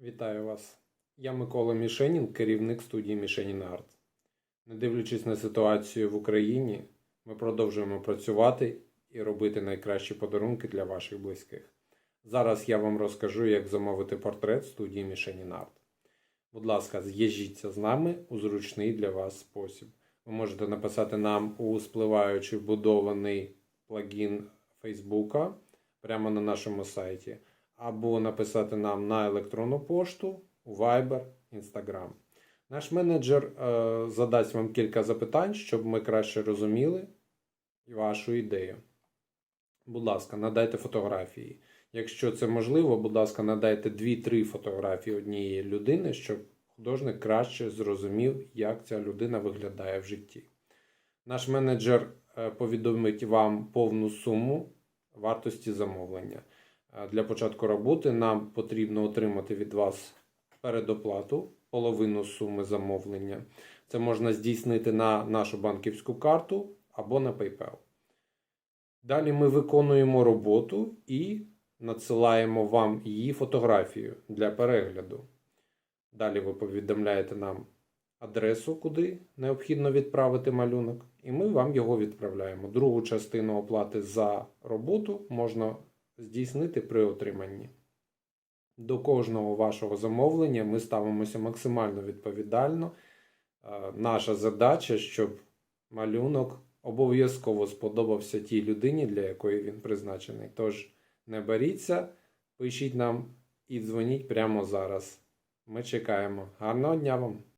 Вітаю вас. Я Микола Мішенін, керівник студії Мішенін Арт. Не дивлячись на ситуацію в Україні, ми продовжуємо працювати і робити найкращі подарунки для ваших близьких. Зараз я вам розкажу, як замовити портрет студії Мішенін Арт. Будь ласка, з'їжджіться з нами у зручний для вас спосіб. Ви можете написати нам у спливаючий вбудований плагін Фейсбука прямо на нашому сайті або написати нам на електронну пошту Viber, Instagram. Наш менеджер е, задасть вам кілька запитань, щоб ми краще розуміли вашу ідею. Будь ласка, надайте фотографії. Якщо це можливо, будь ласка, надайте 2-3 фотографії однієї людини, щоб художник краще зрозумів, як ця людина виглядає в житті. Наш менеджер е, повідомить вам повну суму вартості замовлення. Е, Для початку роботи нам потрібно отримати від вас передоплату, половину суми замовлення. Це можна здійснити на нашу банківську карту або на PayPal. Далі ми виконуємо роботу і надсилаємо вам її фотографію для перегляду. Далі ви повідомляєте нам адресу, куди необхідно відправити малюнок, і ми вам його відправляємо. Другу частину оплати за роботу можна здійснити при отриманні. До кожного вашого замовлення ми ставимося максимально відповідально. Е, Наша задача, щоб малюнок обов'язково сподобався тій людині, для якої він призначений. Тож не боріться, пишіть нам і дзвоніть прямо зараз. Ми чекаємо. Гарного дня вам!